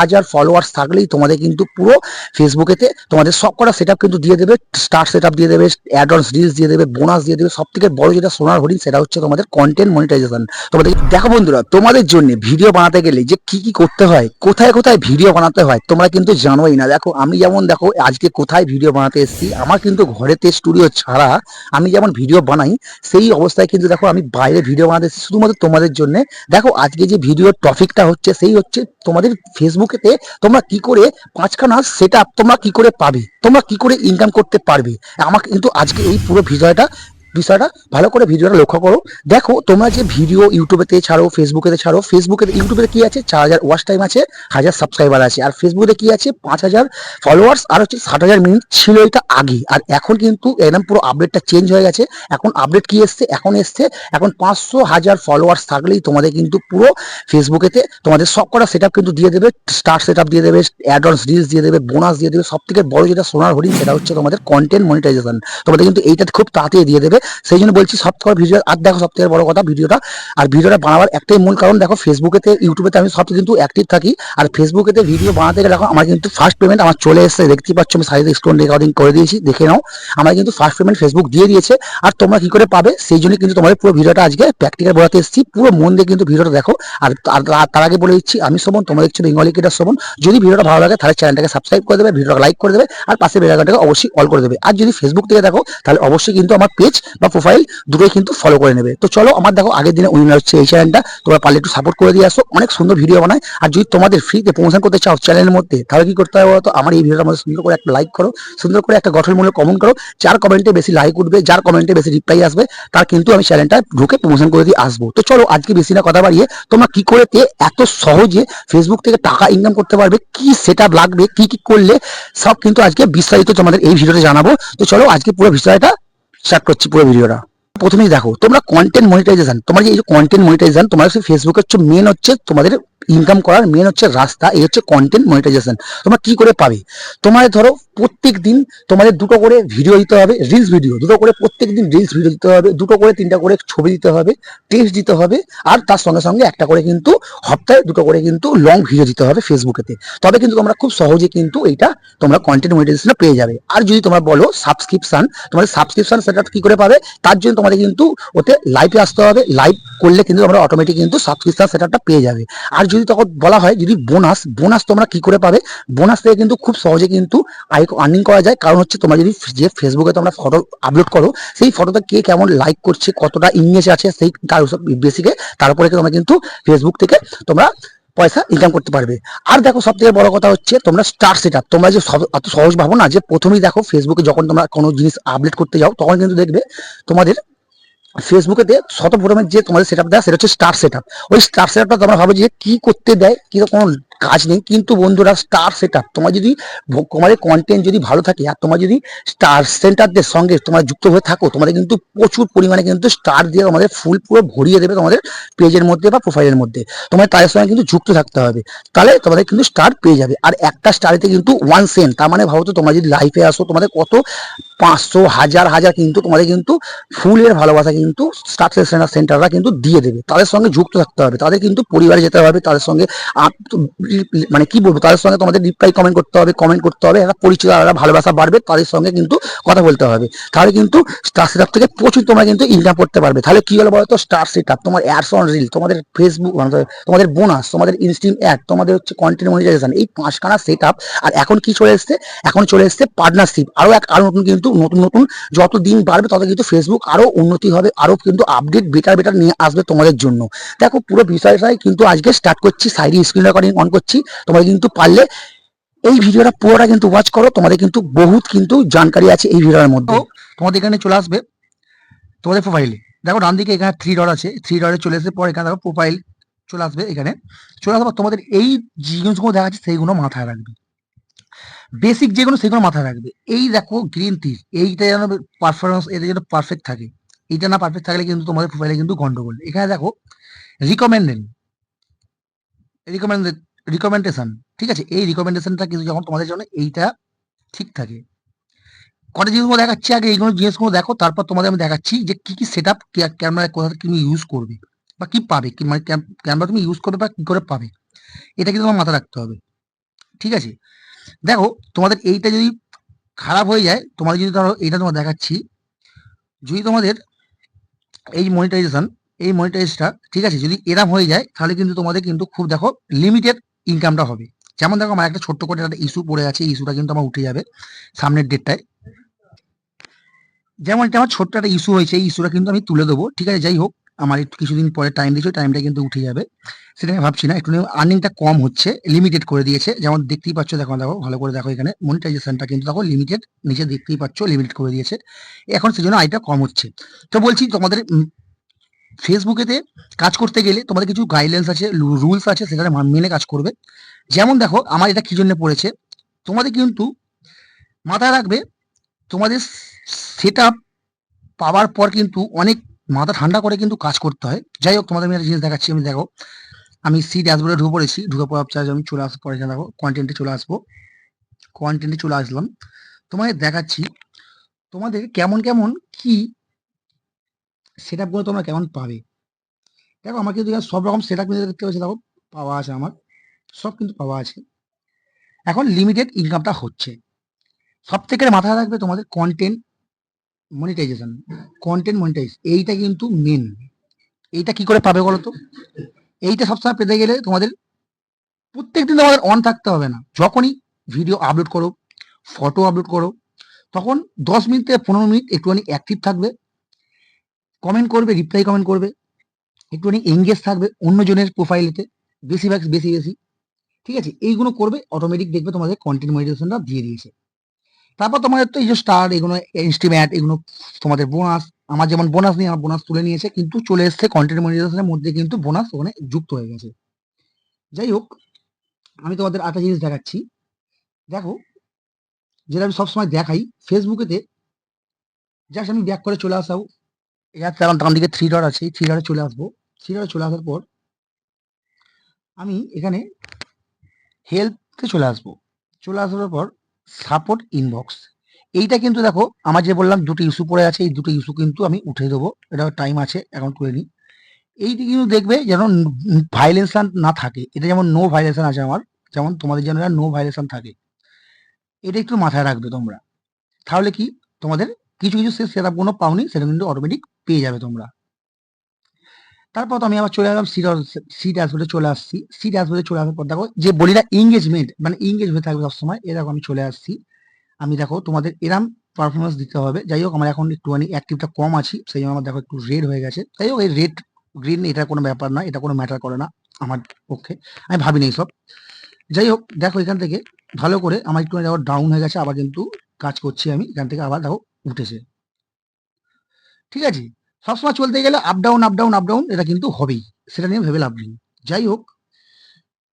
হাজার ফলোয়ার্স থাকলেই তোমাদের কিন্তু পুরো ফেসবুকেতে তোমাদের সব কটা সেট কিন্তু দিয়ে দেবে স্টার সেট দিয়ে দেবে অ্যাডভান্স রিলস দিয়ে দেবে বোনাস দিয়ে দেবে সব থেকে বড় যেটা সোনার হরিণ সেটা হচ্ছে তোমাদের কন্টেন্ট মনিটাইজেশন তোমাদের দেখো বন্ধুরা, তোমাদের জন্য ভিডিও বানাতে গেলে যে কি কি করতে হয়, কোথায় কোথায় ভিডিও বানাতে হয়, তোমরা কিন্তু জানোই না। দেখো, আমি যেমন দেখো, আজকে কোথায় ভিডিও বানাতে এসেছি, আমার কিন্তু ঘরেতে স্টুডিও ছাড়া আমি যেমন ভিডিও বানাই, সেই অবস্থায় কিন্তু দেখো, আমি বাইরে ভিডিও বানাতে শুধুমাত্র তোমাদের জন্য। দেখো, আজকে যে ভিডিওর টপিকটা হচ্ছে, সেই হচ্ছে তোমাদের ফেসবুকেতে তোমরা কি করে পাঁচখানা সেট তোমরা কি করে পাবে? তোমরা কি করে ইনকাম করতে পারবে? আমাকে কিন্তু আজকে এই পুরো ভিডিওটা বিষয়টা ভালো করে ভিডিওটা লক্ষ্য করো। দেখো, তোমরা যে ভিডিও ইউটিউবেতে ছাড়ো, ফেসবুকেতে ছাড়ো ফেসবুকে ইউটিউবে কি আছে? চার হাজার ওয়াচ টাইম আছে, হাজার সাবস্ক্রাইবার আছে। আর ফেসবুকে কি আছে? পাঁচ হাজার ফলোয়ার্স আর হচ্ছে ষাট হাজার মিনিট ছিল এটা আগে। আর এখন কিন্তু একদম পুরো আপডেটটা চেঞ্জ হয়ে গেছে। এখন আপডেট কি এসছে? এখন এসছে, এখন পাঁচশো হাজার ফলোয়ার্স থাকলেই তোমাদের কিন্তু পুরো ফেসবুকেতে তোমাদের সব কটা সেট কিন্তু দিয়ে দেবে। স্টার সেট দিয়ে দেবে অ্যাডভান্স রিলস দিয়ে দেবে বোনাস দিয়ে দেবে। সব থেকে বড় যেটা সোনার হরিণ, সেটা হচ্ছে তোমাদের কন্টেন্ট মনিটাইজেশন তোমাদের কিন্তু এইটা খুব তাড়াতাড়ি দিয়ে দেবে। সেই জন্য বলছি সব থেকে ভিডিও আর দেখো সব বড় কথা ভিডিওটা আর ভিডিওটা বানাবার একটাই মূল কারণ, দেখো ফেসবুকেতে ইউটিউবেতে আমি সব কিন্তু অ্যাক্টিভ থাকি, আর ফেসবুকেতে ভিডিও বানাতে গেলে আমার কিন্তু ফার্স্ট পেমেন্ট আমার চলে এসেছে দেখতে পাচ্ছ আমি সাইড স্ক্রিন রেকর্ডিং করে দিয়েছি, দেখে নাও আমার কিন্তু ফার্স্ট পেমেন্ট ফেসবুক দিয়ে দিয়েছে, আর তোমরা কি করে পাবে, সেই জন্য কিন্তু তোমাদের পুরো ভিডিওটা আজকে প্র্যাকটিক্যাল বোঝাতে এসেছি, পুরো মন দিয়ে কিন্তু ভিডিওটা দেখো, আর তার আগে বলে দিচ্ছি, আমি শোভন তোমরা দেখছ বেঙ্গলি কেটার শোভন যদি ভিডিওটা ভালো লাগে তাহলে চ্যানেলটাকে সাবস্ক্রাইব করে দেবে ভিডিওটা লাইক করে দেবে, আর পাশে বেলাইকনটাকে অবশ্যই অল করে দেবে, আর যদি ফেসবুক থেকে দেখো তাহলে অবশ্যই কিন্তু আমার পেজ বা প্রোফাইল দুটোই কিন্তু ফলো করে নেবে। তো চলো আমার দেখো, আগের দিনে উইনার হচ্ছে এই চ্যানেলটা তোমরা পারলে একটু সাপোর্ট করে দিয়ে আসো। অনেক সুন্দর ভিডিও বানায়। আর যদি তোমাদের ফ্রিতে প্রমোশন করতে চাও চ্যানেলের মধ্যে, তাহলে কি করতে হবে তো? আমার এই ভিডিওটার মধ্যে সুন্দর করে একটা লাইক করো, সুন্দর করে একটা গঠনমূলক কমেন্ট করো। যার কমেন্টে বেশি লাইক উঠবে, যার কমেন্টে বেশি রিপ্লাই আসবে, তার কিন্তু আমি চ্যানেলটা ঢুকে প্রমোশন করে দিয়ে আসব। তো চলো আজকে বেশি না কথা বাড়িয়ে, তোমরা কি করে এত সহজে ফেসবুক থেকে টাকা ইনকাম করতে পারবে? কি সেট লাগবে? কি কি করলে? সব কিন্তু আজকে বিস্তারিত তোমাদের এই ভিডিওতে জানাব। তো চলো আজকে পুরো বিষয়টা স্টার্ট করছি পুরো ভিডিওটা। প্রথমেই দেখো, তোমরা কন্টেন্ট মনিটাইজেশন তোমার যে এই যে কন্টেন্ট মনিটাইজেশন তোমার ফেসবুকের হচ্ছে মেন হচ্ছে তোমাদের ইনকাম করার মেন হচ্ছে রাস্তা, এই হচ্ছে কন্টেন্ট মনিটাইজেশন তোমরা কি করে পাবে? তোমার ধরো প্রত্যেক দিন তোমাদের দুটো করে ভিডিও দিতে হবে রিলস ভিডিও দুটো করে প্রত্যেক দিন রিলস ভিডিও দিতে হবে, দুটো করে, তিনটা করে ছবি দিতে হবে টেক্সট দিতে হবে, আর তার সঙ্গে সঙ্গে একটা করে কিন্তু সপ্তাহে দুটো করে কিন্তু লং ভিডিও দিতে হবে ফেসবুকেতে তবে কিন্তু তোমরা খুব সহজে কিন্তু এইটা তোমরা কন্টেন্ট মনিটাইজেশন পেয়ে যাবে। আর যদি তোমরা বলো সাবস্ক্রিপশন তোমাদের সাবস্ক্রিপশন সেটা কি করে পাবে? তার জন্য তোমাদের কিন্তু ওতে লাইভে আসতে হবে। লাইভ করলে কিন্তু তোমরা অটোমেটিক কিন্তু সাবস্ক্রিপশন সেটাটা পেয়ে যাবে। আর যদি তখন বলা হয়, যদি বোনাস বোনাস তোমরা কি করে পাবে? বোনাস থেকে কিন্তু খুব সহজে কিন্তু আই আর্নিং করা যায়। কারণ হচ্ছে তোমরা যদি যে ফেসবুকে তোমরা ফটো আপলোড করো, সেই ফটোটা কে কেমন লাইক করছে, কতটা ইংলিশ আছে, সেই তার বেসিকে তারপরে তোমরা কিন্তু ফেসবুক থেকে তোমরা পয়সা ইনকাম করতে পারবে। আর দেখো সব থেকে বড় কথা হচ্ছে, তোমরা স্টার সেট তোমরা যে এত সহজ ভাবো না যে প্রথমেই দেখো ফেসবুকে যখন তোমরা কোনো জিনিস আপডেট করতে যাও, তখন কিন্তু দেখবে তোমাদের ফেসবুকেতে শত প্রথমে যে তোমাদের সেট আপ দেয়, সেটা হচ্ছে স্টার সেট আপ ওই স্টার সেট আপটা তোমরা ভাবো যে কি করতে দেয়, কি কোনো কাজ নেই, কিন্তু বন্ধুরা স্টার সেট আপ তোমার যদি তোমাদের কন্টেন্ট যদি ভালো থাকে, আর তোমার যদি স্টার সেন্টারদের সঙ্গে তোমার যুক্ত হয়ে থাকো, তোমাদের কিন্তু প্রচুর পরিমাণে কিন্তু স্টার দিয়ে তোমাদের ফুল পুরো ভরিয়ে দেবে তোমাদের পেজের মধ্যে বা প্রোফাইলের মধ্যে। তোমার তাদের সঙ্গে কিন্তু যুক্ত থাকতে হবে। তাহলে তোমাদের কিন্তু স্টার পেয়ে যাবে। আর একটা স্টারেতে কিন্তু ওয়ান সেন্ট তার মানে ভাবো তো তোমরা যদি লাইফে আসো, তোমাদের কত? পাঁচশো, হাজার হাজার কিন্তু তোমাদের কিন্তু ফুলের ভালোবাসা কিন্তু স্টার সেন্টাররা কিন্তু দিয়ে দেবে। তাদের সঙ্গে যুক্ত থাকতে হবে। তাদের কিন্তু পরিবারে যেতে হবে। তাদের সঙ্গে মানে কি বলব, তাদের সঙ্গে তোমাদের রিপ্লাই কমেন্ট করতে হবে কমেন্ট করতে হবে একটা পরিচিত একটা ভালোবাসা বাড়বে, তাদের সঙ্গে কিন্তু কথা বলতে হবে। তাহলে কিন্তু স্টার সেট থেকে প্রচুর তোমরা কিন্তু ইনকাম করতে পারবে। তাহলে কি হলো বলতো স্টার সেট তোমার অ্যাডস অন রিল তোমাদের ফেসবুক তোমাদের বোনাস তোমাদের ইনস্টিম অ্যাড তোমাদের হচ্ছে কন্টেন্ট মনিটাইজেশন এই পাঁচখানা সেট আর এখন কি চলে এসছে? এখন চলে এসছে পার্টনারশিপ আরও এক আরও নতুন কিন্তু, নতুন নতুন যত দিন বাড়বে, তত কিন্তু ফেসবুক আরও উন্নতি হবে, আরও কিন্তু আপডেট বেটার বেটার নিয়ে আসবে তোমাদের জন্য। দেখো পুরো বিষয়টাই কিন্তু আজকে স্টার্ট করছি সাইডে স্ক্রিন রেকর্ডিং অন করছি। তোমরা কিন্তু পারলে এই ভিডিওটা পুরোটা কিন্তু ওয়াচ করো। তোমাদের কিন্তু বহুত কিন্তু জানকারি আছে এই ভিডিওর মধ্যে। তোমাদের এখানে চলে আসবে তোমাদের প্রোফাইলে দেখো, ডান দিকে এখানে থ্রি ডট আছে। থ্রি ডটে চলে এসে পর এখানে দেখো প্রোফাইল চলে আসবে এখানে। চলে আসবে তোমাদের এই জিনিসগুলো দেখা যাচ্ছে সেইগুলো মাথায় রাখবে। বেসিক যেগুলো সেগুলো মাথায় রাখবে। এই দেখো গ্রিন তীর এইটা যেন পারফরমেন্স এটা যেন পারফেক্ট থাকে। এইটা না পারফেক্ট থাকলে কিন্তু তোমাদের প্রোফাইলে কিন্তু গন্ডগোল। এখানে দেখো রিকমেন্ডেড রিকমেন্ডেড রিকমেন্ডেশন ঠিক আছে? এই রিকমেন্ডেশনটা কিন্তু যখন তোমাদের জন্য এইটা ঠিক থাকে। কটা জিনিসগুলো দেখাচ্ছি আগে, এইগুলো জিনিসগুলো দেখো, তারপর তোমাদের আমি দেখাচ্ছি যে কি কি সেট আপ ক্যামেরা কোথা তুমি ইউজ করবে বা কি পাবে, কি মানে ক্যামেরা তুমি ইউজ করবে বা কি করে পাবে, এটা কিন্তু তোমার মাথায় রাখতে হবে, ঠিক আছে? দেখো, তোমাদের এইটা যদি খারাপ হয়ে যায়, তোমাদের যদি ধরো এইটা তোমার দেখাচ্ছি, যদি তোমাদের এই মনিটাইজেশন এই মনিটাইজটা ঠিক আছে? যদি এরম হয়ে যায়, তাহলে কিন্তু তোমাদের কিন্তু খুব দেখো লিমিটেড ইনকামটা হবে। যেমন দেখো, আমার একটা ছোট্ট করে একটা ইস্যু পড়ে আছে ইস্যুটা কিন্তু আমার উঠে যাবে সামনের ডেটটায় যেমন এটা আমার ছোট্ট একটা ইস্যু হয়েছে, এই ইস্যুটা কিন্তু আমি তুলে দেবো, ঠিক আছে? যাই হোক, আমার একটু কিছুদিন পরে টাইম দিয়েছে টাইমটা কিন্তু উঠে যাবে। সেটা আমি ভাবছি না একটু আর্নিংটা কম হচ্ছে লিমিটেড করে দিয়েছে। যেমন দেখতেই পাচ্ছ, দেখো দেখো, ভালো করে দেখো এখানে মনিটাইজেশনটা কিন্তু দেখো লিমিটেড নিচে দেখতেই পাচ্ছ লিমিটেড করে দিয়েছে। এখন সেজন্য আয়টা কম হচ্ছে। তো বলছি, তোমাদের ফেসবুকেতে কাজ করতে গেলে তোমাদের কিছু গাইডলাইন্স আছে রুলস আছে, সেটা মেনে কাজ করবে। যেমন দেখো, আমার এটা কি জন্য পড়েছে? তোমাদের কিন্তু মাথায় রাখবে, তোমাদের সেট পাওয়ার পর কিন্তু অনেক মাথা ঠান্ডা করে কিন্তু কাজ করতে হয়। যাই হোক, তোমাদের আমি একটা জিনিস দেখাচ্ছি, আমি দেখো, আমি সি ড্যাশবোর্ডে ঢুকে পড়েছি, ঢুকে পড়ার চার্জ আমি চলে আসব, পরে দেখো কন্টেন্টে চলে আসব কন্টেন্টে চলে আসলাম। তোমাদের দেখাচ্ছি, তোমাদের কেমন কেমন কি সেট আপগুলো তোমরা কেমন পাবে? দেখো, আমার কিন্তু সব রকম সেট আপ দেখতে পাচ্ছি, দেখো, পাওয়া আছে আমার, সব কিন্তু পাওয়া আছে। এখন লিমিটেড ইনকামটা হচ্ছে। সব থেকে মাথায় রাখবে তোমাদের কন্টেন্ট মনিটাইজেশন কন্টেন্ট মনিটাইজ এইটা কিন্তু মেন এইটা কি করে পাবে বলো তো এইটা সবসময় পেতে গেলে তোমাদের প্রত্যেকদিন তোমাদের অন থাকতে হবে না। যখনই ভিডিও আপলোড করো ফটো আপলোড করো, তখন দশ মিনিট থেকে পনেরো মিনিট একটুখানি অ্যাক্টিভ থাকবে। কমেন্ট করবে রিপ্লাই কমেন্ট করবে। একটুখানি এঙ্গেজ থাকবে অন্যজনের প্রোফাইলেতে বেশিরভাগ, বেশি বেশি। ঠিক আছে? এইগুলো করবে অটোমেটিক দেখবে তোমাদের কন্টেন্ট মনিটাইজেশনটা দিয়ে দিয়েছে। তারপর তোমাদের তো এই যে স্টার এগুলো ইনস্টিমেট এগুলো তোমাদের বোনাস আমার যেমন বোনাস নিয়ে আমার বোনাস তুলে নিয়েছে, কিন্তু চলে এসছে কন্টেন্ট মনিটাইজেশনের মধ্যে কিন্তু বোনাস ওখানে যুক্ত হয়ে গেছে। যাই হোক, আমি তোমাদের একটা জিনিস দেখাচ্ছি। দেখো, যেটা আমি সবসময় দেখাই ফেসবুকেতে জাস্ট আমি ব্যাক করে চলে আসাও। এর তেমন ডান দিকে থ্রি ডট আছে থ্রি ডটে চলে আসব। থ্রি ডটে চলে আসার পর আমি এখানে হেল্পতে চলে আসব। চলে আসার পর সাপোর্ট ইনবক্স এইটা কিন্তু দেখো, আমার যে বললাম দুটো ইস্যু পড়ে আছে, এই দুটো ইস্যু কিন্তু আমি উঠে দেবো। এটা টাইম আছে এখন করে নিই এইটি কিন্তু দেখবে যেন ভাইলেশন না থাকে। এটা যেমন নো ভাইলেশন আছে আমার, যেমন তোমাদের যেন নো ভাইলেশন থাকে। এটা একটু মাথায় রাখবে তোমরা। তাহলে কি? তোমাদের কিছু কিছু সে সেট আপগুলো পাওনি, সেটা কিন্তু অটোমেটিক পেয়ে যাবে তোমরা। তারপর তো আমি আবার চলে গেলাম সি সি ড্যাশবোর্ডে চলে আসছি। সি ড্যাশবোর্ডে চলে আসার পর দেখো, যে বলি না এঙ্গেজমেন্ট মানে এঙ্গেজ হয়ে থাকবে সবসময়, এ দেখো আমি চলে আসছি। আমি দেখো তোমাদের এরাম পারফরমেন্স দিতে হবে। যাই হোক, আমার এখন একটুখানি অ্যাক্টিভটা কম আছি, সেই আমার দেখো একটু রেড হয়ে গেছে। যাই হোক, এই রেড গ্রিন এটা কোনো ব্যাপার না, এটা কোনো ম্যাটার করে না আমার পক্ষে। আমি ভাবিনি সব যাই হোক, দেখো এখান থেকে ভালো করে আমার একটু দেখো ডাউন হয়ে গেছে, আবার কিন্তু কাজ করছি আমি। এখান থেকে আবার দেখো উঠেছে। ঠিক আছে? সবসময় চলতে গেলে up down up down up down এটা কিন্তু হবেই। সেটা নিয়ে ভেবে লাভ নেই। যাই হোক,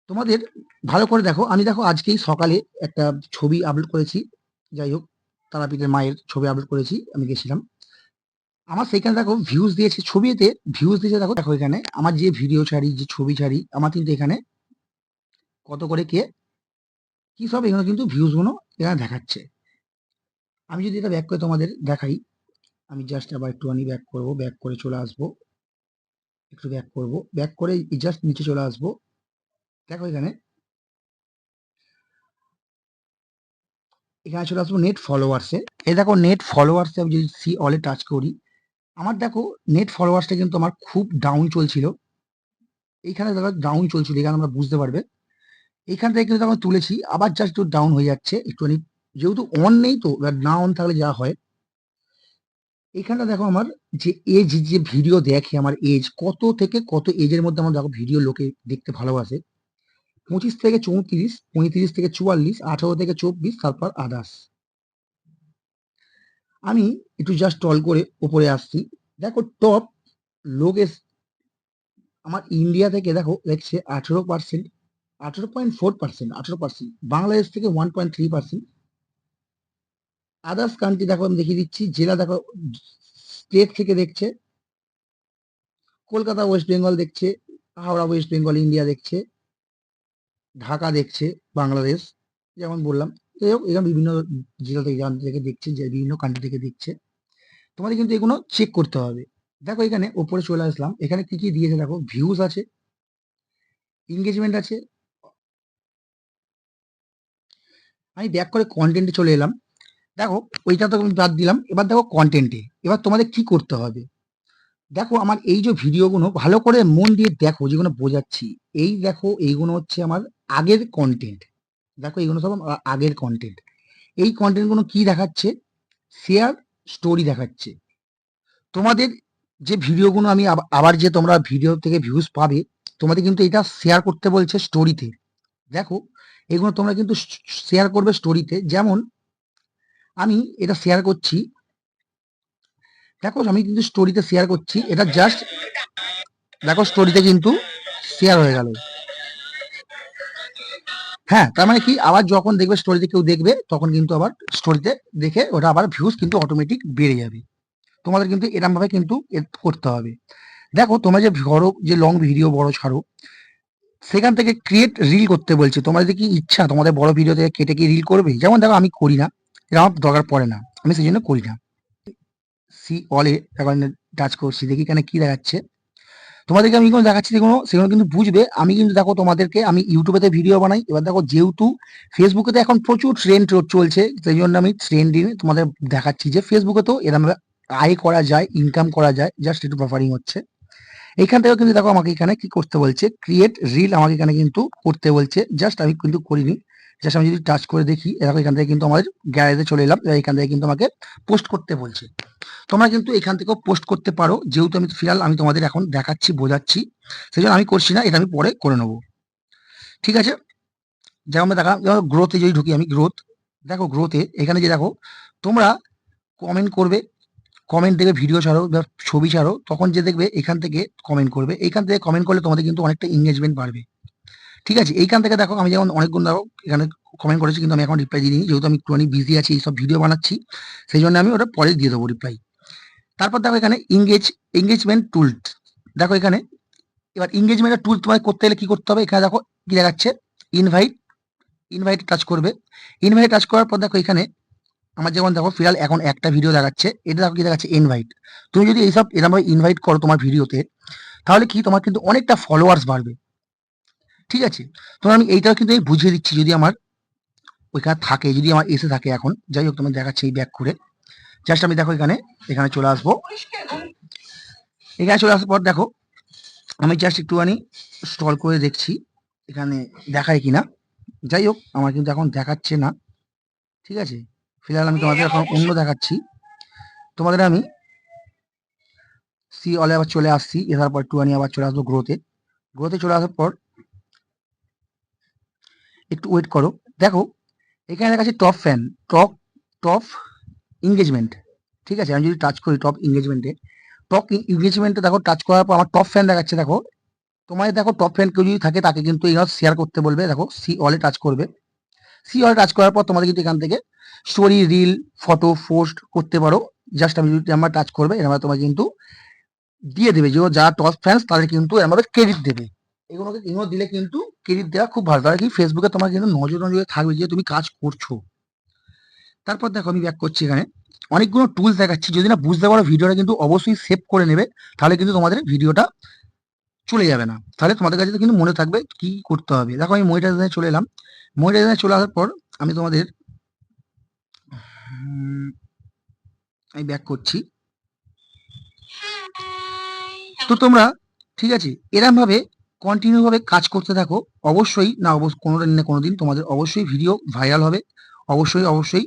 তোমাদের ভালো করে দেখো। আমি দেখো আজকেই সকালে একটা ছবি আপলোড করেছি। যাই হোক, তারাপীঠের মায়ের ছবি আপলোড করেছি, আমি গেছিলাম। আমার সেখানে দেখো ভিউজ দিয়েছে, ছবিতে ভিউজ দিয়েছে দেখো দেখো এখানে। আমার যে ভিডিও ছাড়ি, যে ছবি ছাড়ি, আমার কিন্তু এখানে কত করে কে, কি সব এখানে কিন্তু ভিউজগুলো এখানে দেখাচ্ছে। আমি যদি এটা ব্যাক করে তোমাদের দেখাই আমি জাস্ট আবার একটুখানি ব্যাক করব ব্যাক করে চলে আসব। একটু ব্যাক করব। ব্যাক করে জাস্ট নিচে চলে আসব। দেখো এখানে। এখানে চলে আসব নেট ফলোয়ার্সে এ। দেখো নেট ফলোয়ার্সে আমি যদি সি অলে টাচ করি, আমার দেখো নেট ফলোয়ার্সটা কিন্তু আমার খুব ডাউন চলছিল। এইখানে দেখো ডাউন চলছিল, এখানে আমরা বুঝতে পারবে। এইখান থেকে কিন্তু আমরা তুলেছি, আবার জাস্ট একটু ডাউন হয়ে যাচ্ছে। একটুখানি, যেহেতু অন নেই তো না অন থাকলে যা হয়। এখানটা দেখো আমার যে এজ যে ভিডিও দেখে আমার এজ কত থেকে কত এজের মধ্যে আমার দেখো ভিডিও লোকে দেখতে ভালোবাসে। পঁচিশ থেকে চৌত্রিশ, পঁয়ত্রিশ থেকে চুয়াল্লিশ, আঠারো থেকে চব্বিশ, তারপর আদার্স আমি একটু জাস্ট টল করে উপরে আসছি। দেখো টপ লোকেস আমার ইন্ডিয়া থেকে দেখো দেখছে আঠেরো পার্সেন্ট আঠেরো পয়েন্ট ফোর পার্সেন্ট আঠেরো পার্সেন্ট বাংলাদেশ থেকে one point three percent others country দেখো আমি দেখিয়ে দিচ্ছি, জেলা দেখো স্টেট থেকে দেখছে, কলকাতা ওয়েস্ট বেঙ্গল দেখছে, হাওড়া ওয়েস্ট বেঙ্গল ইন্ডিয়া দেখছে, ঢাকা দেখছে বাংলাদেশ যেমন বললাম। যাই হোক এখানে বিভিন্ন জেলা থেকে থেকে দেখছে, যে বিভিন্ন কান্ট্রি থেকে দেখছে। তোমাদের কিন্তু এগুলো চেক করতে হবে। দেখো এখানে ওপরে চলে আসলাম। এখানে কি কি দিয়েছে দেখো? ভিউজ আছে এঙ্গেজমেন্ট আছে। আমি ব্যাক করে কন্টেন্টে চলে এলাম। দেখো, ওইটা তো বাদ দিলাম। এবার দেখো কন্টেন্টে এবার তোমাদের কি করতে হবে? দেখো, আমার এই যে ভিডিওগুলো, ভালো করে মন দিয়ে দেখো, যেগুলো বোঝাচ্ছি। এই দেখো, এইগুলো হচ্ছে আমার আগের কন্টেন্ট দেখো, এইগুলো সব আগের কন্টেন্ট এই কন্টেন্টগুলো কি দেখাচ্ছে? শেয়ার স্টোরি দেখাচ্ছে। তোমাদের যে ভিডিওগুলো আমি আব- আবার যে তোমরা ভিডিও থেকে ভিউজ পাবে, তোমাদের কিন্তু এটা শেয়ার করতে বলছে স্টোরিতে দেখো, এগুলো তোমরা কিন্তু শেয়ার করবে স্টোরিতে যেমন আমি এটা শেয়ার করছি। দেখো, আমি কিন্তু স্টোরিতে শেয়ার করছি। এটা জাস্ট দেখো স্টোরিতে কিন্তু শেয়ার হয়ে গেল। হ্যাঁ তার মানে কি? আবার যখন দেখবে স্টোরিতে কেউ দেখবে, তখন কিন্তু আবার স্টোরিতে দেখে ওটা আবার ভিউজ কিন্তু অটোমেটিক বেড়ে যাবে। তোমাদের কিন্তু এরম ভাবে কিন্তু করতে হবে। দেখো, তোমরা যে বড় যে লং ভিডিও বড় ছাড়ো, সেখান থেকে ক্রিয়েট রিল করতে বলছে। তোমাদের কি ইচ্ছা? তোমাদের বড় ভিডিও থেকে কেটে কি রিল করবে? যেমন দেখো, আমি করি না। এটা আমার দরকার পড়ে না। আমি সেই জন্য করি না। সি অলে এখন টাচ করছি দেখি এখানে কি দেখাচ্ছে। তোমাদেরকে আমি কোনো দেখাচ্ছি যেগুলো সেগুলো কিন্তু বুঝবে। আমি কিন্তু দেখো তোমাদেরকে, আমি ইউটিউবেতে ভিডিও বানাই। এবার দেখো যেহেতু ফেসবুকেতে এখন প্রচুর ট্রেন্ড চলছে, সেই জন্য আমি ট্রেন্ডিং তোমাদের দেখাচ্ছি যে ফেসবুকে তো এরমভাবে আয় করা যায় ইনকাম করা যায় জাস্ট একটু প্রেফারিং হচ্ছে। এইখান থেকেও কিন্তু দেখো আমাকে এখানে কি করতে বলছে ক্রিয়েট রিল আমাকে এখানে কিন্তু করতে বলছে। জাস্ট আমি কিন্তু করিনি। জাস্ট আমি যদি টাচ করে দেখি দেখো এখান থেকে কিন্তু আমাদের গ্যালারিতে চলে এলাম। এবার এখান থেকে কিন্তু আমাকে পোস্ট করতে বলছে। তোমরা কিন্তু এখান থেকেও পোস্ট করতে পারো। যেহেতু আমি ফিলহাল আমি তোমাদের এখন দেখাচ্ছি, বোঝাচ্ছি সেই জন্য আমি করছি না, এটা আমি পরে করে নেব। ঠিক আছে? যেমন দেখা, যেমন গ্রোথে যদি ঢুকি আমি গ্রোথ দেখো গ্রোথে এখানে যে দেখো, তোমরা কমেন্ট করবে কমেন্ট দেবে ভিডিও ছাড়ো বা ছবি ছাড়ো, তখন যে দেখবে এখান থেকে কমেন্ট করবে। এখান থেকে কমেন্ট করলে তোমাদের কিন্তু অনেকটা এঙ্গেজমেন্ট বাড়বে। ঠিক আছে, এইখান থেকে দেখো আমি যেমন অনেকগুলো দেখো এখানে কমেন্ট করেছি কিন্তু আমি এখন রিপ্লাই দিইনি। যেহেতু আমি একটুখানি বিজি আছি এইসব ভিডিও বানাচ্ছি, সেই জন্য আমি ওটা পরে দিয়ে দেবো রিপ্লাই তারপর দেখো এখানে ইংগেজ এঙ্গেজমেন্ট টুল দেখো এখানে, এবার এঙ্গেজমেন্টের টুল তোমায় করতে গেলে কি করতে হবে? এখানে দেখো কি দেখাচ্ছে ইনভাইট ইনভাইট টাচ করবে। ইনভাইট টাচ করার পর দেখো এখানে আমার যেমন দেখো ফিলহাল এখন একটা ভিডিও দেখাচ্ছে, এটা দেখো কি দেখাচ্ছে ইনভাইট তুমি যদি এইসব এরকমভাবে ইনভাইট করো তোমার ভিডিওতে তাহলে কি তোমার কিন্তু অনেকটা ফলোয়ার্স বাড়বে। ঠিক আছে? তোমার আমি এইটাও কিন্তু আমি বুঝিয়ে দিচ্ছি যদি আমার ওইখানে থাকে, যদি আমার এসে থাকে এখন। যাই হোক তোমার দেখাচ্ছে এই ব্যাক করে জাস্ট আমি দেখো এখানে এখানে চলে আসব। এখানে চলে আসার পর দেখো, আমি জাস্ট একটুখানি স্টল করে দেখছি, এখানে দেখায় কিনা। যাই হোক, আমার কিন্তু এখন দেখাচ্ছে না। ঠিক আছে? ফিলহাল আমি তোমাদের এখন অন্য দেখাচ্ছি। তোমাদের আমি সি অলে আবার চলে আসছি এসার পর একটুখানি আবার চলে আসব গ্রোতে গ্রোতে চলে আসার পর একটু ওয়েট করো। দেখো, এখানে দেখা দেখাচ্ছে top fan top top engagement ঠিক আছে? আমি যদি টাচ করি টপ এঙ্গেজমেন্টে টপ এঙ্গেজমেন্টে দেখো টাচ করার পর আমার টপ ফ্যান দেখাচ্ছে, দেখো। তোমার দেখো টপ ফ্যান কেউ যদি থাকে, তাকে কিন্তু এই শেয়ার করতে বলবে, দেখো সি অলে টাচ করবে। সি অলে টাচ করার পর তোমাদের কিন্তু এখান থেকে স্টোরি রিল ফটো পোস্ট করতে পারো। জাস্ট আমি যদি আমার টাচ করবে এরকম তোমার কিন্তু দিয়ে দেবে। যে যারা টপ ফ্যান্স তাদের কিন্তু এরকম ক্রেডিট দেবে। এগুলোকে এগুলো দিলে কিন্তু ক্রেডিট দেওয়া খুব ভালো। তাহলে কি ফেসবুকে তোমার কিন্তু নজর নজরে থাকবে যে তুমি কাজ করছ। তারপর দেখো আমি ব্যাক করছি এখানে। অনেকগুলো টুলস দেখাচ্ছি। যদি না বুঝতে পারো ভিডিওটা কিন্তু অবশ্যই সেভ করে নেবে, তাহলে কিন্তু তোমাদের ভিডিওটা চলে যাবে না। তাহলে তোমাদের কাছে কিন্তু মনে থাকবে কি করতে হবে। দেখো আমি মনিটাইজেশনে চলে এলাম। মনিটাইজেশনে চলে আসার পর আমি তোমাদের, আমি ব্যাক করছি। তো তোমরা, ঠিক আছে এরম ভাবে কন্টিনিউ ভাবে কাজ করতে থাকো, অবশ্যই না অবশ্য কোনোদিন না কোনো দিন তোমাদের অবশ্যই ভিডিও ভাইরাল হবে। অবশ্যই অবশ্যই